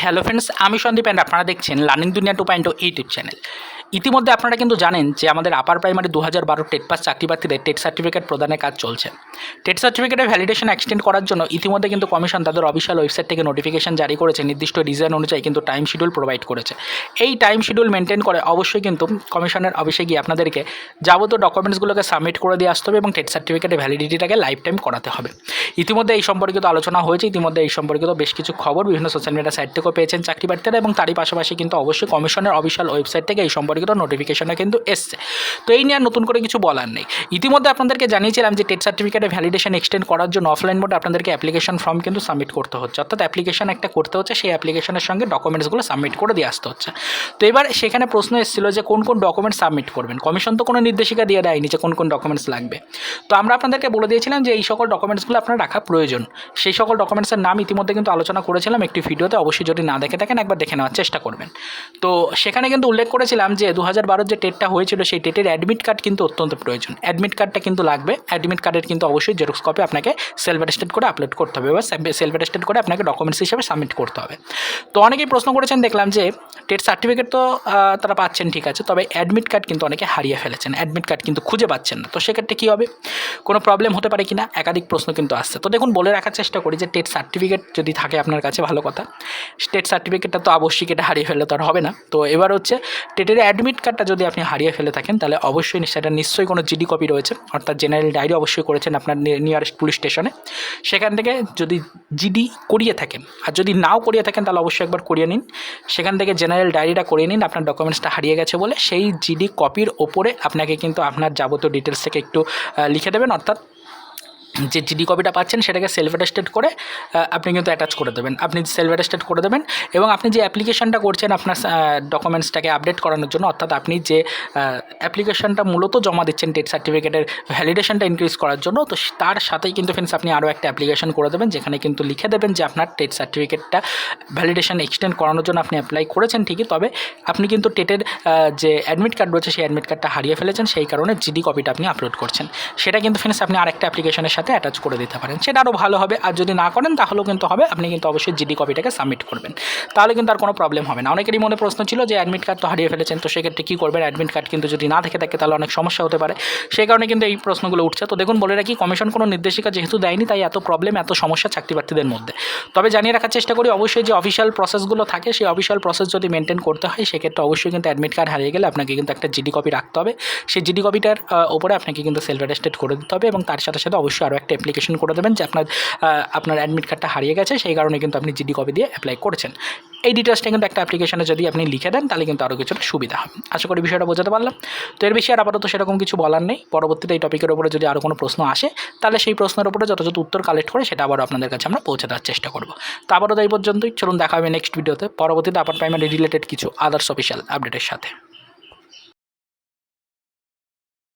Hello friends আমি Sandeep and আপনারা দেখছেন লার্নিং দুনিয়া টু পয়েন্ট ইউটিউব চ্যানেল ইতিমধ্যে আপনারা কিন্তু জানেন যে আমাদের আপার প্রাইমারি দু হাজার বারো টেট পাস চাকরি প্রার্থীদের টেট সার্টিফিকেট প্রদানের কাজ চলছে। টেট সার্টিফিকেটের ভ্যালিডেশন এক্সটেন্ড করার জন্য ইতিমধ্যে কিন্তু কমিশন তাদের অফিসিয়াল ওয়েবসাইট থেকে নোটিফিকেশন জারি করেছে, নির্দিষ্ট ডিজাইন অনুযায়ী কিন্তু টাইম শিডিউল প্রোভাইড করেছে। এই টাইম শিডিউল মেনটেন করে অবশ্যই কিন্তু কমিশনের অফিসে গিয়ে আপনাদেরকে যাবতীয় ডকুমেন্টসগুলোকে সাবমিট করে দিয়ে আসতে হবে এবং টেট সার্টিফিকেটের ভ্যালিডিটিটাকে লাইফ টাইম করাতে হবে। ইতিমধ্যে এই সম্পর্কিত আলোচনা হয়েছে, ইতিমধ্যে এই সম্পর্কিত বেশ কিছু খবর বিভিন্ন সোশ্যাল মিডিয়া সাইট থেকেও পেয়েছেন চাকরি প্রার্থীরা এবং তারই পাশাপাশি কিন্তু অবশ্যই কমিশনের অফিসিয়াল ওয়েবসাইট থেকে এই সম্পর্কিত নোটিফিকেশনে কিন্তু এসছে। তো এই নিয়ে আর নতুন করে কিছু বলার নেই। ইতিমধ্যে আপনাদেরকে জানিয়েছিলাম যে টেট সার্টিফিকেটের ভ্যালিডেশন এক্সটেন্ড করার জন্য অফলাইন মোডে আপনাদেরকে অ্যাপ্লিকেশন ফর্ম কিন্তু সাবমিট করতে হচ্ছে। অর্থাৎ অ্যাপ্লিকেশন একটা করতে হচ্ছে, সেই অ্যাপ্লিকেশনের সঙ্গে ডকুমেন্টসগুলো সাবমিট করে দিয়ে আসতে হচ্ছে। তো এবার সেখানে প্রশ্ন এসেছিল যে কোন কোন ডকুমেন্টস সাবমিট করবেন? কমিশন তো কোনো নির্দেশিকা দিয়ে দেয়নি যে কোন কোন ডকুমেন্টস লাগবে। তো আমরা আপনাদেরকে বলে দিয়েছিলাম যে এই সকল ডকুমেন্টসগুলো আপনার রাখা প্রয়োজন। সেই সকল ডকুমেন্টসের নাম ইতিমধ্যে কিন্তু আলোচনা করেছিলাম একটি ভিডিওতে, অবশ্যই যদি না দেখে থাকেন একবার দেখে নেওয়ার চেষ্টা করবেন। তো সেখানে কিন্তু উল্লেখ করেছিলাম যে দু হাজার বারোর যে টেটটা হয়েছিল, সেই টেটের অ্যাডমিট কার্ড কিন্তু অত্যন্ত প্রয়োজন। অ্যাডমিট কার্ডটা কিন্তু লাগবে। অ্যাডমিট কার্ডের কিন্তু অবশ্যই জেরক্স কপি আপনাকে সেলফ অ্যাটেস্টেড করে আপলোড করতে হবে বা সেলফ অ্যাটেস্টেড করে আপনাকে ডকুমেন্টস হিসেবে সাবমিট করতে হবে। তো অনেকেই প্রশ্ন করেছেন, দেখলাম যে টেট সার্টিফিকেট তো তারা পাচ্ছেন, ঠিক আছে। তবে অ্যাডমিট কার্ড কিন্তু অনেকে হারিয়ে ফেলেছেন। অ্যাডমিট কার্ড কিন্তু খুঁজে পাচ্ছেন না। তো সেক্ষেত্রে কী হবে? কোনো প্রবলেম হতে পারে কি না একাধিক প্রশ্ন কিন্তু আসছে তো দেখুন, বলে রাখার চেষ্টা করি যে টেট সার্টিফিকেট যদি থাকে আপনার কাছে, ভালো কথা। টেট সার্টিফিকেটটা তো আবশ্যিক এটা হারিয়ে ফেললে তো আর হবে না। তো এবার হচ্ছে, টেটের অ্যাডমিট কার্ডটা যদি আপনি হারিয়ে ফেলে থাকেন, তাহলে অবশ্যই সেটা নিশ্চয়ই কোনো জিডি কপি রয়েছে। অর্থাৎ জেনারেল ডায়েরি অবশ্যই করেছেন আপনার নিয়ারেস্ট পুলিশ স্টেশনে সেখান থেকে যদি জিডি করিয়ে থাকেন, আর যদি নাও করিয়ে থাকেন, তাহলে অবশ্যই একবার করিয়ে নিন। সেখান থেকে জেনারেল ডায়েরিটা করিয়ে নিন, আপনার ডকুমেন্টসটা হারিয়ে গেছে বলে। সেই জিডি কপির ওপরে আপনাকে কিন্তু আপনার যাবতীয় ডিটেলস থেকে একটু লিখে দেবেন। অর্থাৎ যে জিডি কপিটা পাচ্ছেন সেটাকে সেলফ অ্যাটেস্টেড করে আপনি কিন্তু অ্যাটাচ করে দেবেন। আপনি সেলফ অ্যাটেস্টেড করে দেবেন এবং আপনি যে অ্যাপ্লিকেশনটা করছেন আপনার ডকুমেন্টসটাকে আপডেট করানোর জন্য, অর্থাৎ আপনি যে অ্যাপ্লিকেশনটা মূলত জমা দিচ্ছেন টেট সার্টিফিকেটের ভ্যালিডেশনটা ইনক্রিজ করার জন্য, তো তার সাথেই কিন্তু ফ্রেন্ডস আপনি আরও একটা অ্যাপ্লিকেশন করে দেবেন, যেখানে কিন্তু লিখে দেবেন যে আপনার টেট সার্টিফিকেটটা ভ্যালিডেশন এক্সটেন্ড করানোর জন্য আপনি অ্যাপ্লাই করেছেন ঠিকই, তবে আপনি কিন্তু টেটের যে অ্যাডমিট কার্ড রয়েছে, সেই অ্যাডমিট কার্ডটা হারিয়ে ফেলেছেন, সেই কারণে জিডি কপিটা আপনি আপলোড করছেন। সেটা কিন্তু ফ্রেন্ডস আপনি আরেকটা অ্যাপ্লিকেশনের সাথে অ্যাটাচ করে দিতে পারেন। সেটা আরও ভালো হবে। আর যদি না করেন, তাহলেও কিন্তু হবে। আপনি কিন্তু অবশ্যই জিডি কপিটাকে সাবমিট করবেন। তাহলে কিন্তু আর কোনো প্রবলেম হবে না। অনেকেরই মনে প্রশ্ন ছিল যে অ্যাডমিট কার্ড তো হারিয়ে ফেলেছেন, তো সেক্ষেত্রে কী করবেন? অ্যাডমিট কার্ড কিন্তু যদি না থেকে থাকে, তাহলে অনেক সমস্যা হতে পারে। সেই কারণে কিন্তু এই প্রশ্নগুলো উঠছে। তো দেখুন, বলে রাখি কমিশন কোনো নির্দেশিকা যেহেতু দেয়নি, তাই এত প্রবলেম এত সমস্যা চাকরি প্রার্থীদের মধ্যে। তবে জানিয়ে রাখার চেষ্টা করি, অবশ্যই যে অফিসিয়াল প্রসেসগুলো থাকে, সেই অফিসিয়াল প্রসেস যদি মেনটেন করতে হয়, সেক্ষেত্রে অবশ্যই কিন্তু অ্যাডমিট কার্ড হারিয়ে গেলে আপনাকে কিন্তু একটা জিডি কপি রাখতে হবে। সেই জিডি কপিটার ওপরে আপনাকে কিন্তু সেলফ অ্যাটেস্টেড করে দিতে হবে এবং তার সাথে সাথে অবশ্যই আরও একটা অ্যাপ্লিকেশন করে দেবেন যে আপনার আপনার অ্যাডমিট কার্ডটা হারিয়ে গেছে, সেই কারণে কিন্তু আপনি জিডি কপি দিয়ে অ্যাপ্লাই করেছেন। এই ডিটেলসটা কিন্তু একটা অ্যাপ্লিকেশনে যদি আপনি লিখে দেন, তাহলে কিন্তু আরও কিছুটা সুবিধা হবে। আশা করি বিষয়টা বোঝাতে পারলাম। তো এর বেশি আর আপাতত সেরকম কিছু বলার নেই। পরবর্তীতে এই টপিকের উপরে যদি আরও কোনো প্রশ্ন আসে, তাহলে সেই প্রশ্নের উপরে যথাযথ উত্তর কালেক্ট করে সেটা আবার আপনাদের কাছে আমরা পৌঁছে দেওয়ার চেষ্টা করব। তো আপাতত এই পর্যন্তই। চলুন দেখা হবে নেক্সট ভিডিওতে পরবর্তীতে আপার প্রাইমারি রিলেটেড কিছু আদার্স অফিসিয়াল আপডেটের সাথে।